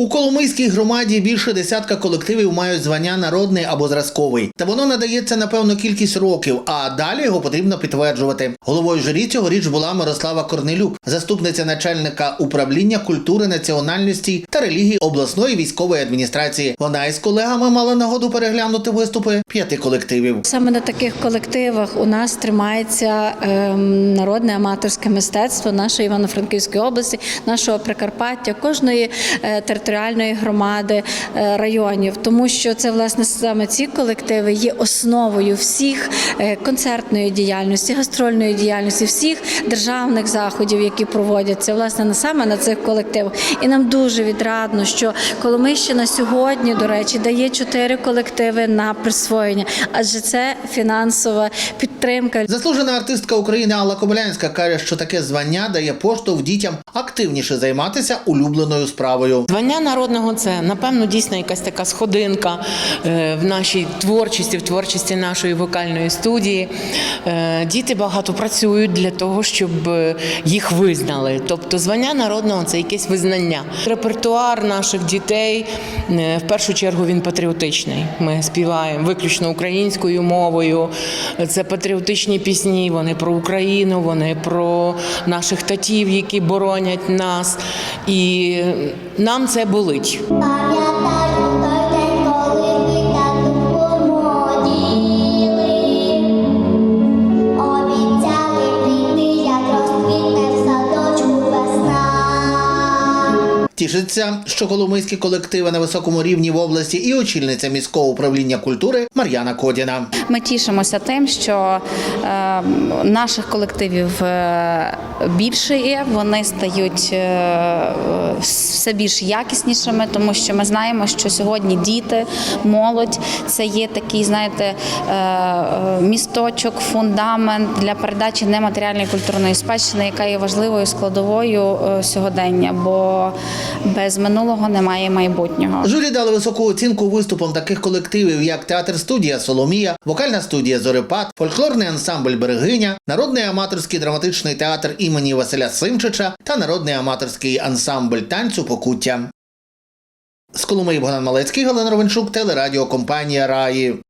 У Коломийській громаді більше десятка колективів мають звання народний або зразковий, та воно надається на певну кількість років, а далі його потрібно підтверджувати. Головою журі цьогоріч була Мирослава Корнелюк, заступниця начальника управління культури, національності та релігії обласної військової адміністрації. Вона із колегами мала нагоду переглянути виступи п'яти колективів. Саме на таких колективах у нас тримається ем, народне аматорське мистецтво нашої Івано-Франківської області, нашого Прикарпаття, кожної е, територіальної громади е, районів, тому що це власне саме ці колективи є основою всіх е, концертної діяльності, гастрольної діяльності, всіх державних заходів, які проводяться власне саме на цих колективах. І нам дуже відрадно, що Коломийщина сьогодні, до речі, дає чотири колективи на присвоєння, адже це фінансова підтримка. Заслужена артистка України Алла Кобилянська каже, що таке звання дає поштовх дітям активніше займатися улюбленою справою. Звання народного це напевно дійсно якась така сходинка е, в нашій творчості, в творчості нашої вокальної студії. Е, Діти багато працюють для того, щоб е, їх визнали. Тобто, звання народного це якесь визнання. Репертуар наших дітей в першу чергу він патріотичний. Ми співаємо виключно українською мовою. Це патріотичні пісні. Вони про Україну, вони про наших татів, які боронять нас. І нам це болить. Тішиться, що коломийські колективи на високому рівні в області і очільниця міського управління культури Мар'яна Кодіна. Ми тішимося тим, що е, наших колективів е, більше є, вони стають е, все більш якіснішими, тому що ми знаємо, що сьогодні діти, молодь це є такий, знаєте, е, місточок, фундамент для передачі нематеріальної культурної спадщини, яка є важливою складовою сьогодення, бо без минулого немає майбутнього. Журі дали високу оцінку виступам таких колективів, як театр студія Соломія, вокальна студія Зорепад, фольклорний ансамбль Берегиня, народний аматорський драматичний театр імені Василя Симчича та народний аматорський ансамбль танцю Покуття. З Коломиї Богдан Малецький, Галина Ровенчук, телерадіокомпанія Раї.